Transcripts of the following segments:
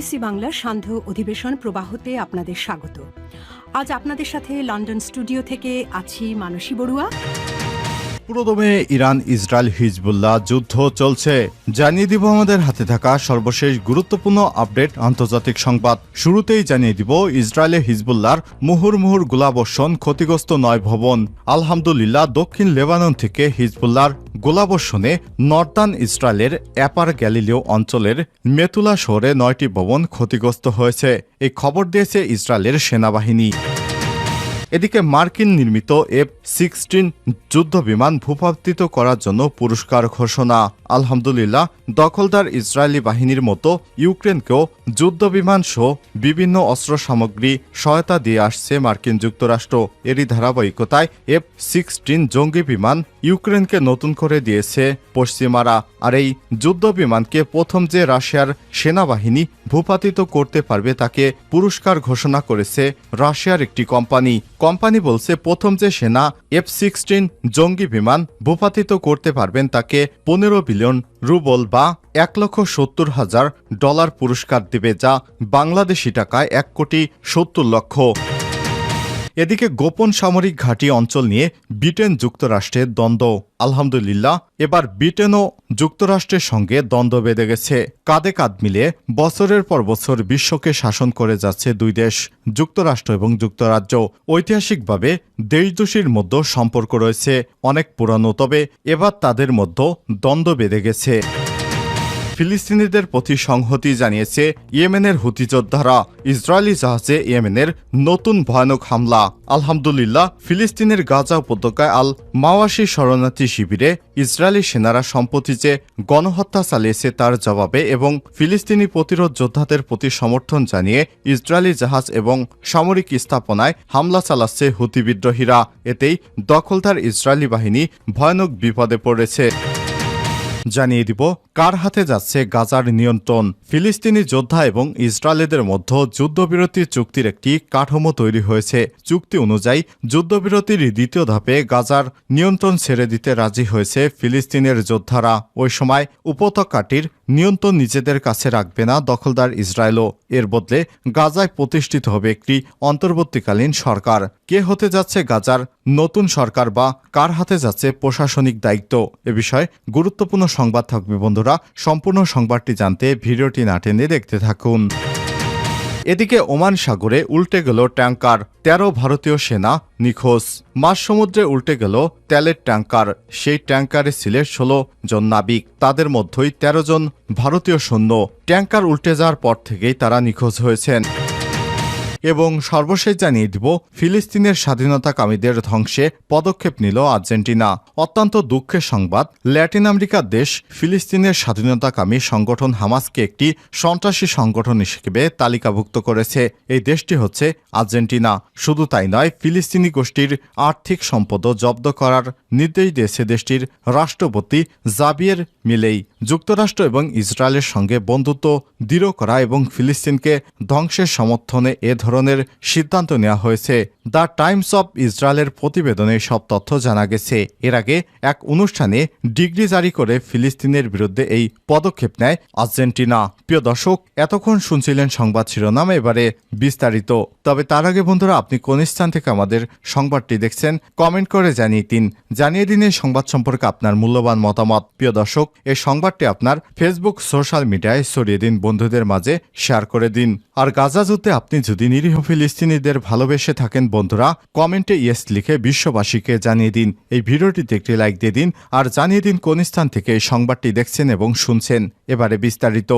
BBC বাংলার সান্ধ্য অধিবেশন প্রবাহতে আপনাদের স্বাগত। আজ আপনাদের সাথে লন্ডন স্টুডিও থেকে আছি মানসী বড়ুয়া। পুরোদমে ইরান, ইসরায়েল, হিজবুল্লাহ যুদ্ধ চলছে। জানিয়ে দিব আমাদের হাতে থাকা সর্বশেষ গুরুত্বপূর্ণ আপডেট, আন্তর্জাতিক সংবাদ। শুরুতেই জানিয়ে দিব, ইসরায়েলে হিজবুল্লাহর মুহুর মুহুর গোলাবর্ষণ ক্ষতিগ্রস্ত নয় ভবন। আলহামদুলিল্লাহ, দক্ষিণ লেবানন থেকে হিজবুল্লাহর গোলাবর্ষণে নর্দার্ন ইসরায়েলের অ্যাপার গ্যালিলিও অঞ্চলের মেতুলা শহরে নয়টি ভবন ক্ষতিগ্রস্ত হয়েছে। এই খবর দিয়েছে ইসরায়েলের সেনাবাহিনী। এদিকে মার্কিন নির্মিত এফ সিক্সটিন যুদ্ধ বিমান ভূপাতিত করার জন্য পুরস্কার ঘোষণা। আলহামদুলিল্লাহ, দখলদার ইসরায়েলি বাহিনীর মতো ইউক্রেনকেও যুদ্ধ বিমান সহ বিভিন্ন অস্ত্র সামগ্রী সহায়তা দিয়ে আসছে মার্কিন যুক্তরাষ্ট্র। এরই ধারাবাহিকতায় এফ সিক্সটিন জঙ্গি বিমান ইউক্রেনকে নতুন করে দিয়েছে পশ্চিমারা। আর এই যুদ্ধ বিমানকে প্রথম যে রাশিয়ার সেনাবাহিনী ভূপাতিত করতে পারবে তাকে পুরস্কার ঘোষণা করেছে রাশিয়ার একটি কোম্পানি। কোম্পানি বলছে প্রথম যে সেনা এফ সিক্সটিন জঙ্গি বিমান ভূপাতিত করতে পারবেন তাকে পনেরো বিলিয়ন রুবল বা এক লক্ষ সত্তর হাজার ডলার পুরস্কার দেবে। যা বাংলাদেশি টাকায় এক কোটি সত্তর লক্ষ। এদিকে গোপন সামরিক ঘাঁটি অঞ্চল নিয়ে ব্রিটেন যুক্তরাষ্ট্রের দ্বন্দ্ব। আলহামদুলিল্লাহ, এবার ব্রিটেনও যুক্তরাষ্ট্রের সঙ্গে দ্বন্দ্ব বেঁধে গেছে। কাঁধে কাঁধ মিলিয়ে বছরের পর বছর বিশ্বকে শাসন করে যাচ্ছে দুই দেশ, যুক্তরাষ্ট্র এবং যুক্তরাজ্য। ঐতিহাসিকভাবে দেশ দুষির মধ্যে সম্পর্ক রয়েছে অনেক পুরানো, তবে এবার তাদের মধ্যে দ্বন্দ্ব বেঁধে গেছে। ফিলিস্তিনিদের প্রতি সংহতি জানিয়েছে ইয়েমেনের হুতি যোদ্ধারা। ইসরায়েলি জাহাজে ইয়েমেনের নতুন ভয়ানক হামলা। আলহামদুলিল্লাহ, ফিলিস্তিনের গাজা উপত্যকায় আল মাওয়াশি শরণার্থী শিবিরে ইসরায়েলি সেনারা সম্প্রতি যে গণহত্যা চালিয়েছে তার জবাবে এবং ফিলিস্তিনি প্রতিরোধ যোদ্ধাদের প্রতি সমর্থন জানিয়ে ইসরায়েলি জাহাজ এবং সামরিক স্থাপনায় হামলা চালাচ্ছে হুতি বিদ্রোহীরা। এতেই দখলদার ইসরায়েলি বাহিনী ভয়ানক বিপদে পড়েছে। জানিয়ে দিব, কার হাতে যাচ্ছে গাজার নিয়ন্ত্রণ? ফিলিস্তিনি যোদ্ধা এবং ইসরায়েলেদের মধ্যে যুদ্ধবিরতি চুক্তির একটি কাঠামো তৈরি হয়েছে। চুক্তি অনুযায়ী, যুদ্ধবিরতির দ্বিতীয় ধাপে গাজার নিয়ন্ত্রণ ছেড়ে দিতে রাজি হয়েছে ফিলিস্তিনের যোদ্ধারা। ওই সময় উপত্যকাটির নিয়ন্ত্রণ নিজেদের কাছে রাখবে না। দখলদার ইসরায়েলও এর বদলে গাজায় প্রতিষ্ঠিত হবে একটি অন্তর্বর্তীকালীন সরকার। কে হতে যাচ্ছে গাজার নতুন সরকার বা কার হাতে যাচ্ছে প্রশাসনিক দায়িত্ব? এ বিষয়ে গুরুত্বপূর্ণ সংবাদ থাকবে বন্ধুরা। সম্পূর্ণ সংবাদটি জানতে ভিডিওটি না টেনে দেখতে থাকুন। এদিকে ওমান সাগরে উল্টে গেল ট্যাঙ্কার, তেরো ভারতীয় সেনা নিখোঁজ। সমুদ্রে উল্টে গেল তেলের ট্যাঙ্কার, সেই ট্যাঙ্কারে সিলেট ষোলো জন নাবিক, তাদের মধ্যেই ১৩ জন ভারতীয় সৈন্য। ট্যাঙ্কার উল্টে যাওয়ার পর থেকেই তারা নিখোঁজ হয়েছেন। এবং সর্বশেষ জানিয়ে দিব, ফিলিস্তিনের স্বাধীনতাকামীদের ধ্বংসে পদক্ষেপ নিল আর্জেন্টিনা। অত্যন্ত দুঃখের সংবাদ, ল্যাটিন আমেরিকার দেশ ফিলিস্তিনের স্বাধীনতাকামী সংগঠন হামাসকে একটি সন্ত্রাসী সংগঠন হিসেবে তালিকাভুক্ত করেছে। এই দেশটি হচ্ছে আর্জেন্টিনা। শুধু তাই নয়, ফিলিস্তিনি গোষ্ঠীর আর্থিক সম্পদও জব্দ করার নির্দেশ দিয়েছে দেশটির রাষ্ট্রপতি জাবিয়ের মিলেই। যুক্তরাষ্ট্র এবং ইসরায়েলের সঙ্গে বন্ধুত্ব দৃঢ় করা এবং ফিলিস্তিনকে ধ্বংসের সমর্থনে এ ধরনের সিদ্ধান্ত নেওয়া হয়েছে। দ্য টাইমস অব ইসরায়েলের প্রতিবেদনে সব তথ্য জানা গেছে। এর আগে এক অনুষ্ঠানে ডিগ্রি জারি করে ফিলিস্তিনের বিরুদ্ধে এই পদক্ষেপ নেয় আর্জেন্টিনা। প্রিয় দর্শক, এতক্ষণ শুনছিলেন সংবাদ শিরোনাম, এবারে বিস্তারিত। তবে তার আগে বন্ধুরা, আপনি কোন স্থান থেকে আমাদের সংবাদটি দেখছেন, কমেন্ট করে জানিয়ে দিন। জানিয়ে দিন এই সংবাদ সম্পর্কে আপনার মূল্যবান মতামত। প্রিয় দর্শক, এই সংবাদটি আপনার ফেসবুক, সোশ্যাল মিডিয়ায় ছড়িয়ে দিন, বন্ধুদের মাঝে শেয়ার করে দিন। আর গাজা যুদ্ধে আপনি যদি নিরীহ ফিলিস্তিনিদের ভালোবেসে থাকেন বন্ধুরা, কমেন্টে ইয়েস লিখে বিশ্ববাসীকে জানিয়ে দিন। এই ভিডিওটিতে একটি লাইক দিয়ে দিন, আর জানিয়ে দিন কোন স্থান থেকে এই সংবাদটি দেখছেন এবং শুনছেন। এবারে বিস্তারিত।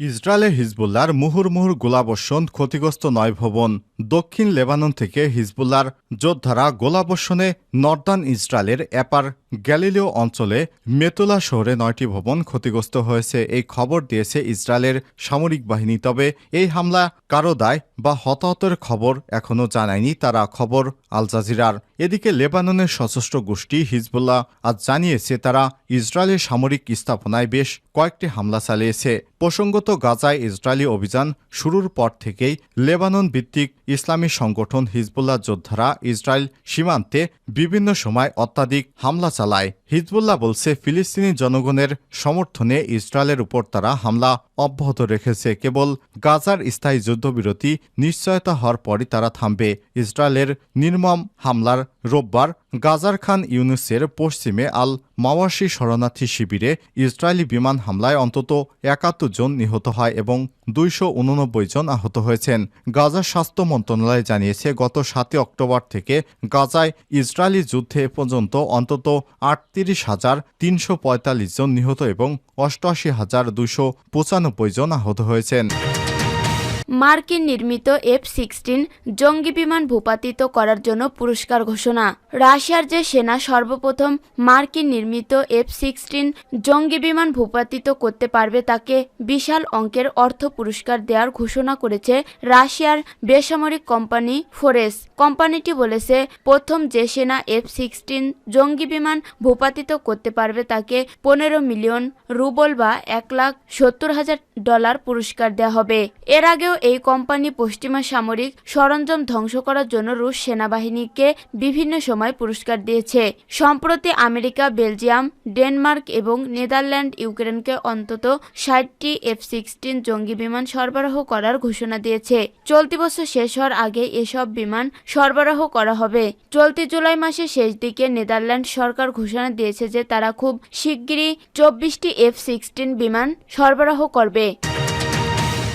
ইসরায়েলে হিজবুল্লার মুহুর্মুহুর গোলাবর্ষণ ক্ষতিগ্রস্ত নয় ভবন। দক্ষিণ লেবানন থেকে হিজবুল্লার যোদ্ধারা গোলাবর্ষণে নর্দার্ন ইসরায়েলের অ্যাপার গ্যালিলিও অঞ্চলে মেতুলা শহরে নয়টি ভবন ক্ষতিগ্রস্ত হয়েছে। এই খবর দিয়েছে ইসরায়েলের সামরিক বাহিনী। তবে এই হামলা কারও দায় বা হতাহতের খবর এখনও জানায়নি তারা খবর আল জাজিরার। এদিকে লেবাননের সশস্ত্র গোষ্ঠী হিজবুল্লাহ আজ জানিয়েছে, তারা ইসরায়েলের সামরিক স্থাপনায় বেশ কয়েকটি হামলা চালিয়েছে। প্রসঙ্গত গাজায় ইসরায়েলি অভিযান শুরুর পর থেকেই লেবানন ভিত্তিক ইসলামী সংগঠন হিজবুল্লাহ যোদ্ধারা ইসরায়েল সীমান্তে বিভিন্ন সময় অত্যাধিক হামলা চালায়। হিজবুল্লাহ বলছে, ফিলিস্তিনি জনগণের সমর্থনে ইসরায়েলের উপর তারা হামলা অব্যাহত রেখেছে। কেবল গাজার স্থায়ী যুদ্ধবিরতি নিশ্চয়তা হওয়ার পরই তারা থামবে। ইসরায়েলের নির্মম হামলার রোববার গাজার খান ইউনুসের পশ্চিমে আল মাওয়াসি শরণার্থী শিবিরে ইসরায়েলি বিমান হামলায় অন্তত একাত্তর জন নিহত হয় এবং দুইশো উননব্বই জন আহত হয়েছেন। গাজার স্বাস্থ্য মন্ত্রণালয় জানিয়েছে, গত সাতই অক্টোবর থেকে গাজায় ইসরায়েলি যুদ্ধে পর্যন্ত অন্তত আটত্রিশ হাজার তিনশো পঁয়তাল্লিশ জন নিহত এবং অষ্টআশি হাজার দুশো পঁচানব্বই জন আহত হয়েছেন। মার্কিন নির্মিত এফ সিক্সটিন জঙ্গি বিমান ভূপাতিত করার জন্য পুরস্কার ঘোষণা। রাশিয়ার যে সেনা সর্বপ্রথম মার্কিন নির্মিত এফ সিক্সটিন জঙ্গি বিমান ভূপাতিত করতে পারবে তাকে বিশাল অঙ্কের অর্থ পুরস্কার দেওয়ার ঘোষণা করেছে রাশিয়ার বেসামরিক কোম্পানি ফোরেস। কোম্পানিটি বলেছে, প্রথম যে সেনা এফ সিক্সটিন জঙ্গি বিমান ভূপাতিত করতে পারবে তাকে পনেরো মিলিয়ন রুবল বা এক লাখ সত্তর হাজার ডলার পুরস্কার দেওয়া হবে। এর আগেও এই কোম্পানি পশ্চিমা সামরিক সরঞ্জাম ধ্বংস করার জন্য রুশ সেনাবাহিনীকে বিভিন্ন সময় পুরস্কার দিয়েছে। সম্প্রতি আমেরিকা, বেলজিয়াম, ডেনমার্ক এবং নেদারল্যান্ড, ইউক্রেনকে অন্তত ষাটটি এফ সিক্সটিন জঙ্গি বিমান সরবরাহ করার ঘোষণা দিয়েছে। চলতি বছর শেষ হওয়ার আগে এসব বিমান সরবরাহ করা হবে। চলতি জুলাই মাসের শেষ দিকে নেদারল্যান্ড সরকার ঘোষণা দিয়েছে যে তারা খুব শিগগিরই চব্বিশটি এফ সিক্সটিন বিমান সরবরাহ করবে।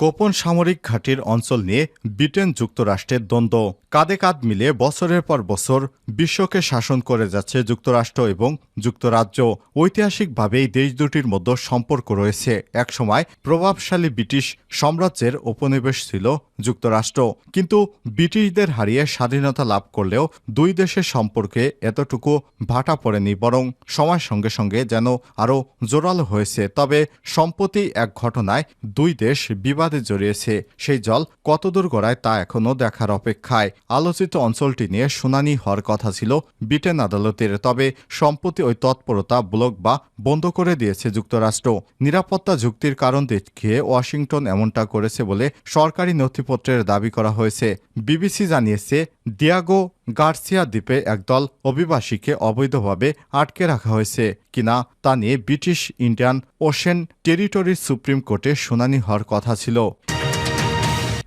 গোপন সামরিক ঘাঁটির অঞ্চল নিয়ে ব্রিটেন যুক্তরাষ্ট্রের দ্বন্দ্ব। কাঁধে কাঁধ মিলে বছরের পর বছর বিশ্বকে শাসন করে যাচ্ছে যুক্তরাষ্ট্র এবং যুক্তরাজ্য। ঐতিহাসিকভাবে এই দেশ দুটির মধ্যে সম্পর্ক রয়েছে। একসময় প্রভাবশালী ব্রিটিশ সাম্রাজ্যের উপনিবেশ ছিল যুক্তরাষ্ট্র। কিন্তু ব্রিটিশদের হারিয়ে স্বাধীনতা লাভ করলেও দুই দেশের সম্পর্কে এতটুকু ভাটা পড়েনি, বরং সময়ের সঙ্গে সঙ্গে যেন আরও জোরালো হয়েছে। তবে সম্প্রতি এক ঘটনায় দুই দেশ বিবাদে জড়িয়েছে। সেই জল কতদূর গড়ায় তা এখনও দেখার অপেক্ষায়। আলোচিত অঞ্চলটি নিয়ে শুনানি হওয়ার কথা ছিল ব্রিটেন আদালতের, তবে সম্প্রতি ওই তৎপরতা ব্লক বা বন্ধ করে দিয়েছে যুক্তরাষ্ট্র। নিরাপত্তা যুক্তির কারণ দেখিয়ে ওয়াশিংটন এমনটা করেছে বলে সরকারি নথিপত্রের দাবি করা হয়েছে। বিবিসি জানিয়েছে, ডিয়াগো গার্সিয়া দ্বীপে একদল অভিবাসীকে অবৈধভাবে আটকে রাখা হয়েছে কিনা তা নিয়ে ব্রিটিশ ইন্ডিয়ান ওশেন টেরিটরির সুপ্রিম কোর্টে শুনানি হওয়ার কথা ছিল।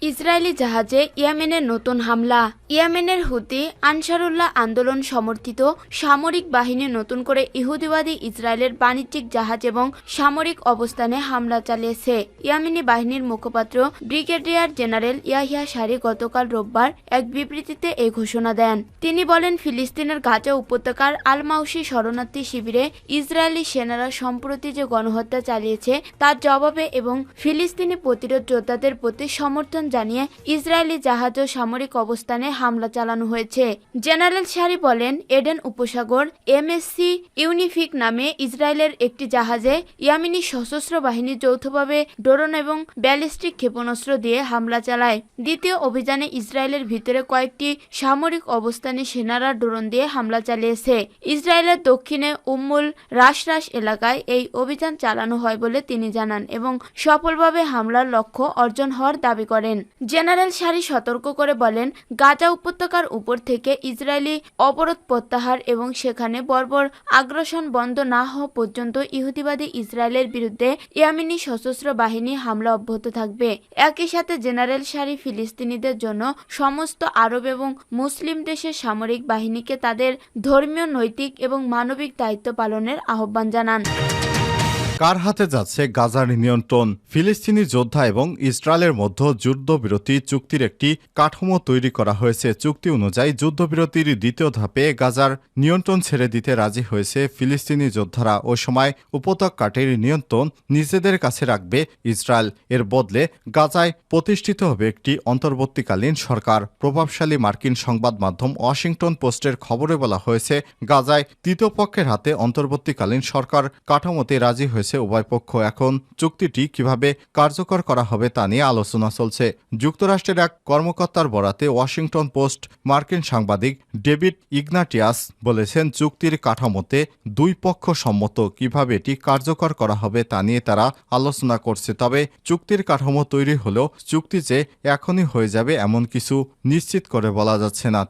ইসরায়েলি জাহাজে ইয়েমেনের নতুন হামলা। ইয়েমেনের হুতি আনসারুল্লাহ আন্দোলন সমর্থিত সামরিক বাহিনী নতুন করে ইহুদিবাদী ইসরায়েলের বাণিজ্যিক জাহাজ এবং সামরিক অবস্থানে হামলা চালিয়েছে। ইয়েমেনি বাহিনীর মুখপাত্র ব্রিগেডিয়ার জেনারেল ইয়াহিয়া সারি গতকাল রোববার এক বিবৃতিতে এই ঘোষণা দেন। তিনি বলেন, ফিলিস্তিনের গাজা উপত্যকার আলমাউসি শরণার্থী শিবিরে ইসরায়েলি সেনারা সম্প্রতি যে গণহত্যা চালিয়েছে, তার জবাবে এবং ফিলিস্তিনি প্রতিরোধ যোদ্ধাদের প্রতি সমর্থন জানিয়ে ইসরায়েলি জাহাজ ও সামরিক অবস্থানে হামলা চালানো হয়েছে। জেনারেল সারি বলেন, এডেন উপসাগর এমএসসি ইউনিফিক নামে ইসরায়েলের একটি জাহাজে ইয়ামিনি সশস্ত্র বাহিনী যৌথভাবে ড্রোন এবং ব্যালিস্টিক ক্ষেপণাস্ত্র দিয়ে হামলা চালায়। দ্বিতীয় অভিযানে ইসরায়েলের ভিতরে কয়েকটি সামরিক অবস্থানে সেনারা ড্রোন দিয়ে হামলা চালিয়েছে। ইসরায়েলের দক্ষিণে উম্মুল রাশরাস এলাকায় এই অভিযান চালানো হয় বলে তিনি জানান এবং সফলভাবে হামলার লক্ষ্য অর্জন হওয়ার দাবি করেন। জেনারেল সারি সতর্ক করে বলেন গাজা উপত্যকার উপর থেকে ইসরায়েলি অবরোধ প্রত্যাহার এবং সেখানে বর্বর আগ্রাসন বন্ধ না হওয়া পর্যন্ত ইহুদিবাদী ইসরায়েলের বিরুদ্ধে ইয়ামিনী সশস্ত্র বাহিনী হামলা অব্যাহত থাকবে। একই সাথে জেনারেল সারি ফিলিস্তিনিদের জন্য সমস্ত আরব এবং মুসলিম দেশের সামরিক বাহিনীকে তাদের ধর্মীয়, নৈতিক এবং মানবিক দায়িত্ব পালনের আহ্বান জানান। কার হাতে যাচ্ছে গাজার নিয়ন্ত্রণ? ফিলিস্তিনি যোদ্ধা এবং ইসরায়েলের মধ্যে যুদ্ধবিরতি চুক্তির একটি কাঠামো তৈরি করা হয়েছে। চুক্তি অনুযায়ী যুদ্ধবিরতির দ্বিতীয় ধাপে গাজার নিয়ন্ত্রণ ছেড়ে দিতে রাজি হয়েছে ফিলিস্তিনি যোদ্ধারা। ওই সময় উপত্যকাটির নিয়ন্ত্রণ নিজেদের কাছে রাখবে ইসরায়েল। এর বদলে গাজায় প্রতিষ্ঠিত হবে একটি অন্তর্বর্তীকালীন সরকার। প্রভাবশালী মার্কিন সংবাদ মাধ্যম ওয়াশিংটন পোস্টের খবরে বলা হয়েছে, গাজায় তৃতীয় পক্ষের হাতে অন্তর্বর্তীকালীন সরকার কাঠামোতে রাজি হয়েছে। হয়েছে উভয় পক্ষ। এখন চুক্তিটি কীভাবে কার্যকর করা হবে তা নিয়ে আলোচনা চলছে। যুক্তরাষ্ট্রের এক কর্মকর্তার বরাতে ওয়াশিংটন পোস্ট মার্কিন সাংবাদিক ডেভিড ইগনাটিয়াস বলেছেন, চুক্তির কাঠামোতে দুই পক্ষ সম্মত কীভাবে এটি কার্যকর করা হবে তা নিয়ে তারা আলোচনা করছে। তবে চুক্তির কাঠামো তৈরি হলেও চুক্তি যে এখনই হয়ে যাবে এমন কিছু নিশ্চিত করে বলা যাচ্ছে না।